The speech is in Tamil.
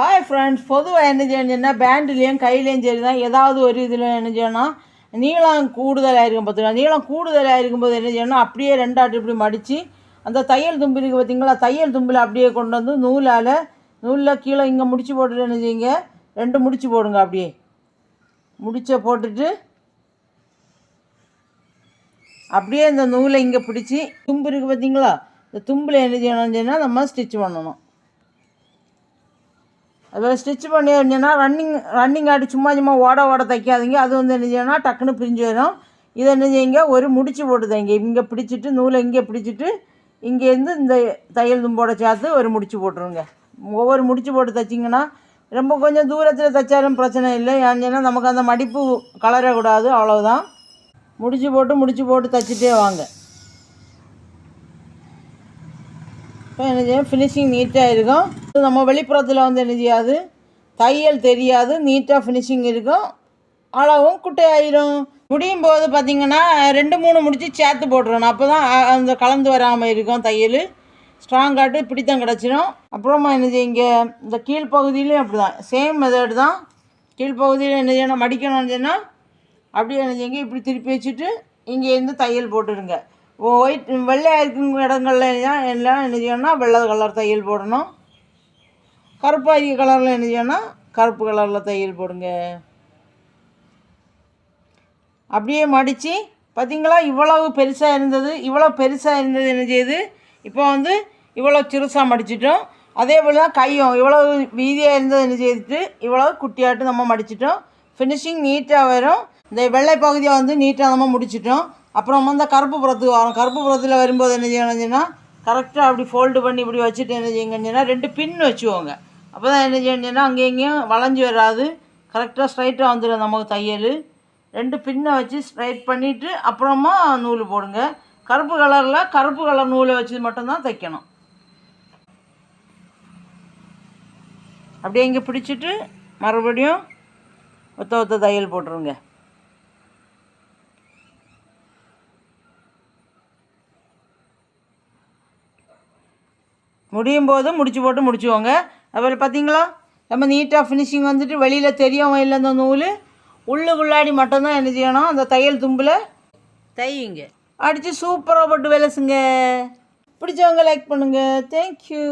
ஹாய் ஃப்ரெண்ட்ஸ் பொதுவாக என்ன செஞ்சுன்னா பேண்ட்லேயும் கையிலையும் சரி தான் ஏதாவது ஒரு இதில் என்ன செய்யணும் நீளம் கூடுதலாக இருக்கும் பார்த்துக்கலாம் நீளம் கூடுதலாக இருக்கும்போது என்ன செய்யணும் அப்படியே ரெண்டாட்டு இப்படி மடித்து அந்த தையல் தும்பு இருக்குது பார்த்தீங்களா தையல் தும்பில் அப்படியே கொண்டு வந்து நூலால் நூலில் கீழே இங்கே முடிச்சு போட்டுட்டு என்ன செய்யுங்க? ரெண்டு முடிச்சு போடுங்க அப்படியே. முடிச்ச போட்டுட்டு அப்படியே இந்த நூலை இங்கே பிடிச்சி தும்பு இருக்குது பார்த்தீங்களா இந்த தும்பில் என்ன செய்யணும்னு சொன்னால் நம்ம ஸ்டிச் பண்ணணும். அதில் ஸ்டிச் பண்ணி இருந்தீங்கன்னா ரன்னிங் ரன்னிங் ஆடி சும்மா சும்மா ஓட ஓட தைக்காதீங்க. அது வந்து என்ன செய்யணும்னா டக்குன்னு பிரிஞ்சு வரும். இதை என்ன செய்யுங்க ஒரு முடிச்சு போட்டு தைங்க இங்கே பிடிச்சிட்டு நூலை இங்கே பிடிச்சிட்டு இங்கேருந்து இந்த தையல் தும்போட சேர்த்து ஒரு முடிச்சு போட்டுருங்க. ஒவ்வொரு முடிச்சு போட்டு தைச்சிங்கன்னா ரொம்ப கொஞ்சம் தூரத்தில் தைச்சாலும் பிரச்சனை இல்லை. ஏன்னா நமக்கு அந்த மடிப்பு கலரக்கூடாது. அவ்வளோதான் முடிச்சு போட்டு முடிச்சு போட்டு தைச்சிட்டே வாங்க இப்போ என்ன செய்யும் ஃபினிஷிங் நீட்டாக இருக்கும். நம்ம வெளிப்புறத்தில் வந்து என்ன செய்யாது? தையல் தெரியாது. நீட்டாக ஃபினிஷிங் இருக்கும். அளவும் குட்டையாயிரும். முடியும் போது பார்த்திங்கன்னா ரெண்டு மூணு முடித்து சேர்த்து போட்டுறணும். அப்போ தான் அந்த கலந்து வராமல் இருக்கும் தையல். ஸ்ட்ராங்காட்டு பிடித்தம் கிடச்சிரும். அப்புறமா என்ன இங்கே இந்த கீழ்ப்பகுதியிலையும் அப்படி தான் சேம் மெத்தட் தான். கீழ்ப்பகுதியில் என்ன செய்யணும்? மடிக்கணும்னு சொன்னால் அப்படியே என்ன செய்யுங்க இப்படி திருப்பி வச்சுட்டு இங்கேருந்து தையல் போட்டுடுங்க ஒயிட் வெள்ளையாக இருக்கும் இடங்கள்ல தான் எல்லாம் என்ன செய்யணும்னா வெள்ளை கலர் தையல் போடணும். கருப்பாகி கலரில் என்ன செய்யணும் கருப்பு கலரில் தையல் போடுங்க. அப்படியே மடித்து பார்த்தீங்களா இவ்வளவு பெருசாக இருந்தது இவ்வளோ பெருசாக இருந்தது என்ன செய்யுது? இப்போ வந்து இவ்வளோ சிறுசாக மடிச்சிட்டோம். அதே போல் தான் கையும் இவ்வளோ வீதியாக இருந்தது என்ன செய்துட்டு இவ்வளோ குட்டியாட்டு நம்ம மடிச்சிட்டோம். ஃபினிஷிங் நீட்டாக வரும். இந்த வெள்ளை பகுதியை வந்து நீட்டாக நம்ம முடிச்சிட்டோம். அப்புறம் வந்து கருப்பு புறத்துக்கு வரும். கருப்பு புறத்தில் வரும்போது என்ன செய்யணும்னா கரெக்டாக அப்படி ஃபோல்டு பண்ணி இப்படி வச்சுட்டு என்ன செய்யுங்கன்னா ரெண்டு பின் வச்சுக்கோங்க. அப்போ தான் என்ன செய்யணும்னா அங்கேயும் இங்கேயும் வளைஞ்சு வராது. கரெக்டாக ஸ்ட்ரைட்டாக வந்துடும் நமக்கு தையல். ரெண்டு பின்னை வச்சு ஸ்ட்ரைட் பண்ணிவிட்டு அப்புறமா நூல் போடுங்க. கருப்பு கலரில் கருப்பு கலர் நூலை வச்சு மட்டும்தான் தைக்கணும். அப்படியே இங்கே பிடிச்சிட்டு மறுபடியும் ஒத்த ஒத்த தையல் போட்டுருங்க. முடியும் போது முடிச்சு போட்டு முடிச்சுவோங்க அப்புறம் பார்த்தீங்களா? நம்ம நீட்டாக ஃபினிஷிங் வந்துட்டு வெளியில் தெரியவும் இல்லை அந்த நூல். உள்ளுக்குள்ளாடி மட்டும்தான் என்ன செய்யணும்? அந்த தையல் தும்பில் தையுங்க. அடித்து சூப்பராக போட்டு விலசுங்க. பிடிச்சவங்க லைக் பண்ணுங்கள் தேங்க்யூ